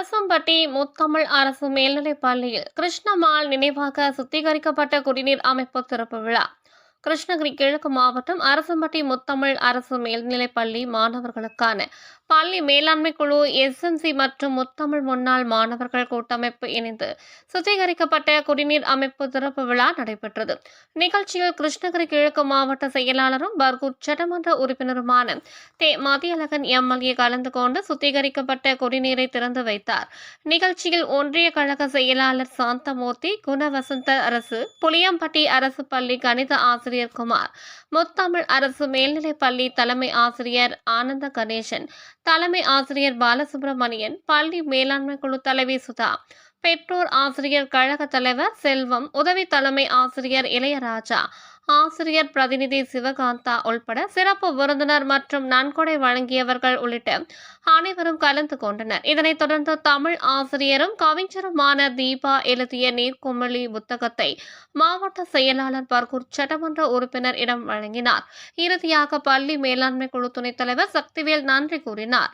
அரசம்பட்டி முத்தமிழ் அரசு மேல்நிலைப் பள்ளியில் கிருஷ்ணமால் நினைவாக சுத்திகரிக்கப்பட்ட குடிநீர் அமைப்பு திறப்பு விழா. கிருஷ்ணகிரி கிழக்கு மாவட்டம் அரசம்பட்டி முத்தமிழ் அரசு மேல்நிலைப்பள்ளி மாணவர்களுக்கான பள்ளி மேலாண்மை குழு எஸ்எம்சி மற்றும் முத்தமிழ் முன்னாள் மாணவர்கள் கூட்டமைப்பு இணைந்து சுத்திகரிக்கப்பட்ட குடிநீர் அமைப்பு திறப்பு விழா நடைபெற்றது. நிகழ்ச்சியில் கிருஷ்ணகிரி கிழக்கு மாவட்ட செயலாளரும் பர்கூர் சட்டமன்ற உறுப்பினருமான தே. மதியழகன் எம்எல்ஏ கலந்து கொண்டு சுத்திகரிக்கப்பட்ட குடிநீரை திறந்து வைத்தார். நிகழ்ச்சியில் ஒன்றிய கழக செயலாளர் சாந்தமூர்த்தி குணவசந்த அரசு புளியம்பட்டி அரசு பள்ளி கணித ஆசிரியர் ஆசிரியர் குமார் முத்தமிழ் அரசு மேல்நிலைப் பள்ளி தலைமை ஆசிரியர் ஆனந்த கணேசன் தலைமை ஆசிரியர் பாலசுப்ரமணியன் பள்ளி மேலாண்மை குழு தலைவி சுதா பெற்றோர் ஆசிரியர் கழக தலைவர் செல்வம் உதவி தலைமை ஆசிரியர் இளையராஜா ஆசிரியர் பிரதிநிதி சிவகாந்தா உள்பட சிறப்பு விருந்தினர் மற்றும் நன்கொடை வழங்கியவர்கள் உள்ளிட்ட அனைவரும் கலந்து கொண்டனர். இதனைத் தொடர்ந்து தமிழ் ஆசிரியரும் கவிஞருமான தீபா எழுதிய நீர்க்குமிழி புத்தகத்தை மாவட்ட செயலாளர் பர்கூர் சட்டமன்ற உறுப்பினர் இடம் வழங்கினார். இறுதியாக பள்ளி மேலாண்மை குழு துணைத் தலைவர் சக்திவேல் நன்றி கூறினார்.